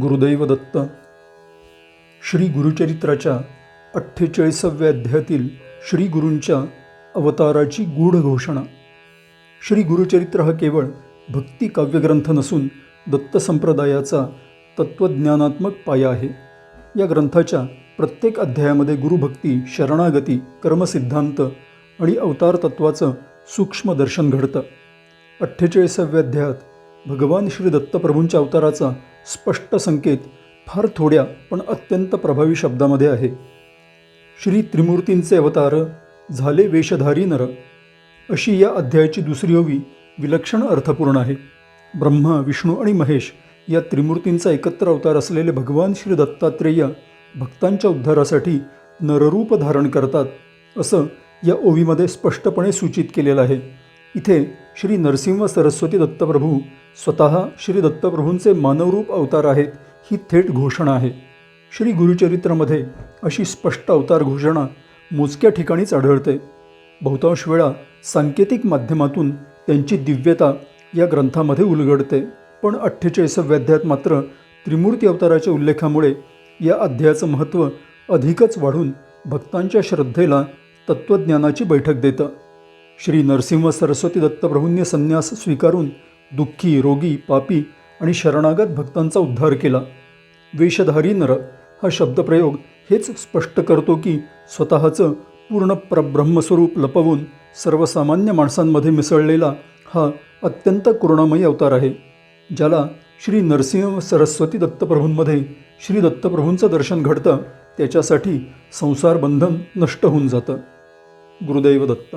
गुरुदैव दत्त. श्री गुरुचरित्राच्या अठ्ठेचाळीसाव्या अध्यायातील श्री गुरूंच्या अवताराची गूढ घोषणा. श्री गुरुचरित्र हा केवळ भक्ती काव्यग्रंथ नसून दत्त संप्रदायाचा तत्त्वज्ञानात्मक पाया आहे. या ग्रंथाच्या प्रत्येक अध्यायामध्ये गुरुभक्ती शरणागती कर्मसिद्धांत आणि अवतार तत्वाचं सूक्ष्म दर्शन घडतं. अठ्ठेचाळीसाव्या अध्यायात भगवान श्री दत्तप्रभूंच्या अवताराचा स्पष्ट संकेत फार थोड्या पण अत्यंत प्रभावी शब्दामध्ये आहे. श्री त्रिमूर्तींचे अवतार झाले वेशधारी नर. अशी या अध्यायाची दुसरी ओवी विलक्षण अर्थपूर्ण आहे. ब्रह्मा विष्णू आणि महेश या त्रिमूर्तींचा एकत्र अवतार असलेले भगवान श्री दत्तात्रेय भक्तांच्या उद्धारासाठी नररूप धारण करतात असं या ओवीमध्ये स्पष्टपणे सूचित केलेलं आहे. इथे श्री नरसिंह सरस्वती दत्तप्रभू स्वतः श्री दत्तप्रभूंचे मानवरूप अवतार आहेत ही थेट घोषणा आहे. श्री गुरुचरित्रामध्ये अशी स्पष्ट अवतार घोषणा मोजक्या ठिकाणीच आढळते. बहुतांश वेळा सांकेतिक माध्यमातून त्यांची दिव्यता या ग्रंथामध्ये उलगडते पण अठ्ठेचाळीसाव्या अध्यायात मात्र त्रिमूर्ती अवताराच्या उल्लेखामुळे या अध्यायाचं महत्त्व अधिकच वाढून भक्तांच्या श्रद्धेला तत्त्वज्ञानाची बैठक देतं. श्री नरसिंह सरस्वती दत्तप्रभूंनी संन्यास स्वीकारून दुःखी रोगी पापी आणि शरणागत भक्तांचा उद्धार केला. वेशधारी नर हा शब्दप्रयोग हेच स्पष्ट करतो की स्वतःचं पूर्ण प्रब्रह्मस्वरूप लपवून सर्वसामान्य माणसांमध्ये मिसळलेला हा अत्यंत करुणामयी अवतार आहे ज्याला श्री नरसिंह सरस्वती दत्तप्रभूंमध्ये श्री दत्तप्रभूंचं दर्शन घडतं त्याच्यासाठी संसार बंधन नष्ट होऊन जातं. गुरुदैव दत्त